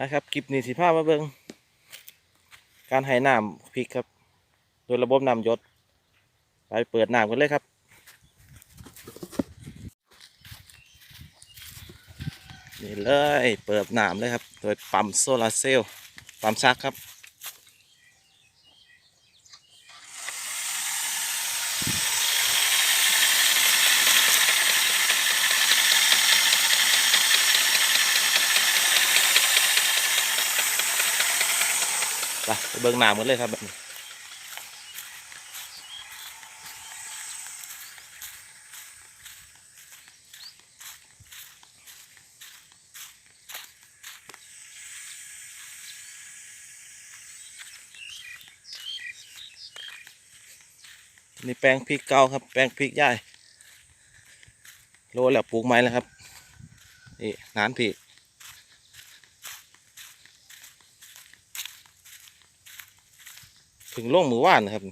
นะครับคลิปนี้สิภาพมาเบิงการให้น้ำพริกครับ โดยระบบน้ำยศไปเปิดน้ำกันเลยครับนี่เลยเปิดน้ำเลยครับ โดยปั๊มโซลาร์เซลล์ปั๊มซักครับ ไปไปเบิ่งน้ำกันเลยครับแบบนี้นี่แปลงพริกเก่าครับ แปลงพริกใหญ่โลแล้วปลูกไม้แล้วครับ นี่นานพริก ถึงล่งมือว่านนะครับ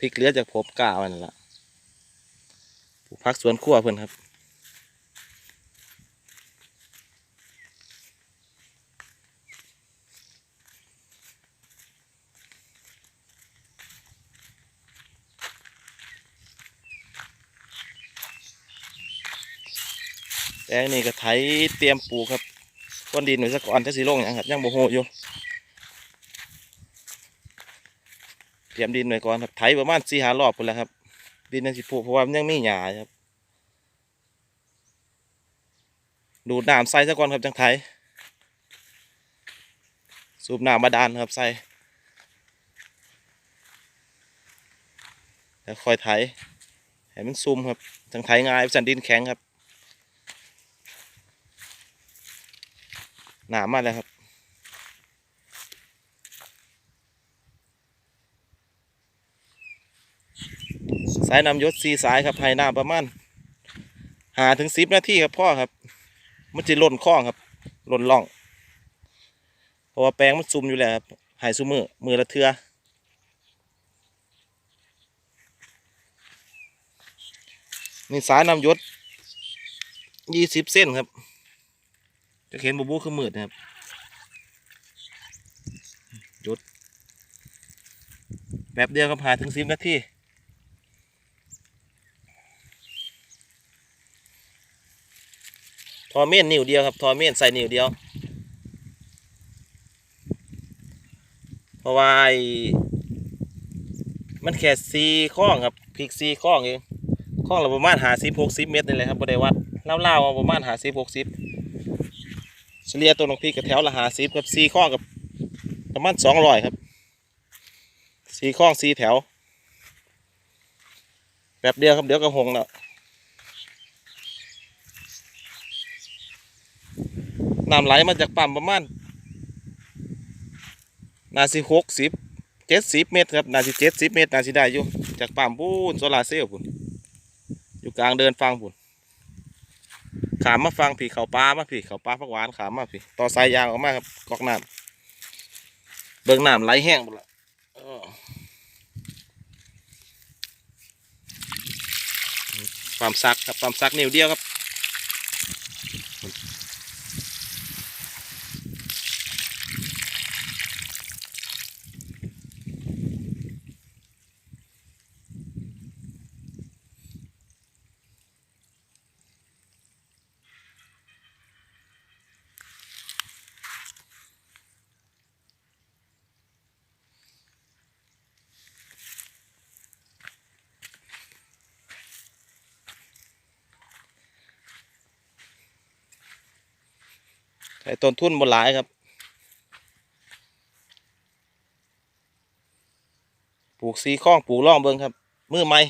พริกเหลือจากผมกล้าวันนละปลูกพักสวนครัวเพื่อนครับแปลงนี่ก็ไถเตรียมปลูกครับก้อนดินไว้ซะก่อนจะสีลงอย่างครับยังโมโหอยู่ เตรี ยมดินไว้ก่อนครับไถประมาณสี่หารอบพุ่นแล้วครับ ดินยังสิผุเพราะว่ามันยังไมีหญ้าครับ ดูดน้ำใส่ซะก่อนครับจังไถสูบน้ำบาดาลครับใส่แล้วค่อยไถให้มันซุ่มครับจังไถง่ายสันดินแข็งครับหนามากเลยครับ สายนำยศสีสายครับให้น้ำประมาณหาถึงสิบนาทีครับพ่อครับ มันจะล่นคล้องครับล่นล่อง เพราะว่าแปลงมันซุ่มอยู่แล้วครับหายซุ่มมือมือละเทือนี่สายนำยศยี่สิบเส้นครับ จะเห็นบูบูคือมืดนะครับยศแป๊บเดียวก็ผ่านถึงสิบนาที ทอเม่นนิ้วเดียวครับทอเม่นใส่นิ้วเดียว เพราะว่าไอ้มันแค่ซีข้องครับพริกซีข้องเองข้องละประมาณหาสิบหกสิบเมตรนี่แหละครับบริวัดเล่าๆเอาประมาณหาสิบหกสิบเฉลี่ยตัวน้องพริกกับแถวละหาสิบกับซีข้องกับประมาณสองร้อยครับซีข้องซีแถวแบบเดียวครับเดี๋ยวก็หงแล้ว น้ำไหลมาจากปั๊มประมาณนาสิหกสิบเจ็ดสิบเมตรครับนาสิเจ็ดสิบเมตรนาสิได้อยู่จากปั๊มพูนโซลาร์เซลล์พุ่นอยู่กลางเดินฟังพุ่นขามมาฟังผีเขาปลามาผีเขาปลาพักหวานขามมาผีต่อสายยางออกมาครับกอกน้ำเบิ่งน้ำไหลแห้งหมดละอ้อปั๊มซักครับปั๊มซักนิ้วเดียวครับ ใช้ต้นทุนบนหลายครับ ปลูกซีข้องปลูกล่องเบิ้งครับ มือใหม่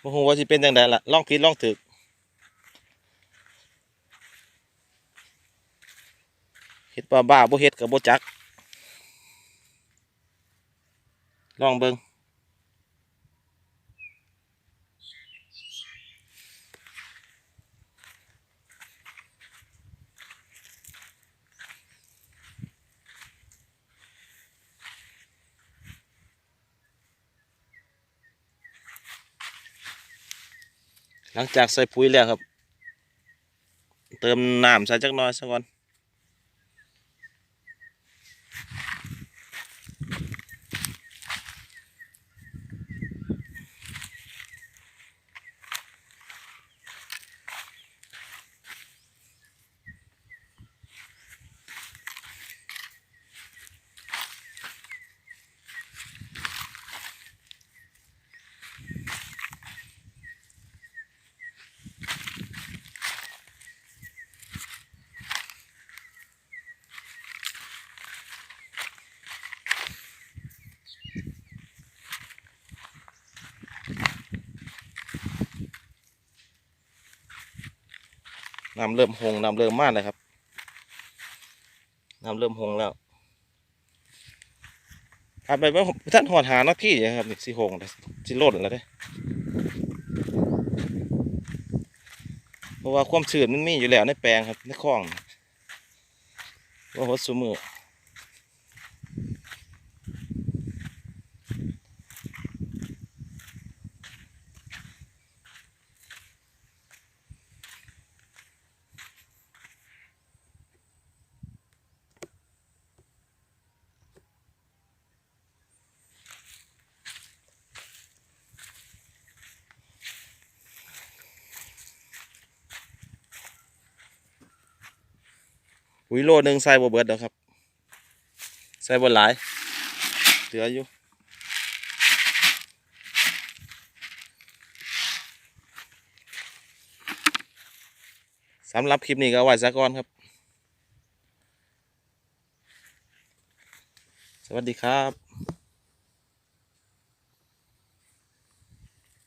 โอ้โหว่าสิเป็นจังไดล่ะล่องผิดล่องถึกเฮ็ดบ้าบ้าบ่เฮ็ดกับบ่จักล่องเบิ้ง หลังจากใส่ปุ๋ยแล้วครับ เติมน้ำใส่จักหน่อยสักก่อน น้ำเริ่มหงน้ำเริ่มมากเลยครับน้ำเริ่มหงแล้วอาไปว่าท่านหอดหาหน้าที่นะครับนี่สีหงแล้วสิล่นแล้วเด้เพราะว่าความชื้นมันมีอยู่แล้วในแปลงครับในคลองว่าหดสมือ ปุ๋ยโลหนึ่งใส่บ่เบิดแล้วครับ ใส่บ่หลายเหลืออยู่สำหรับคลิปนี้ก็เอาไว้ซะก่อนครับ สวัสดีครับ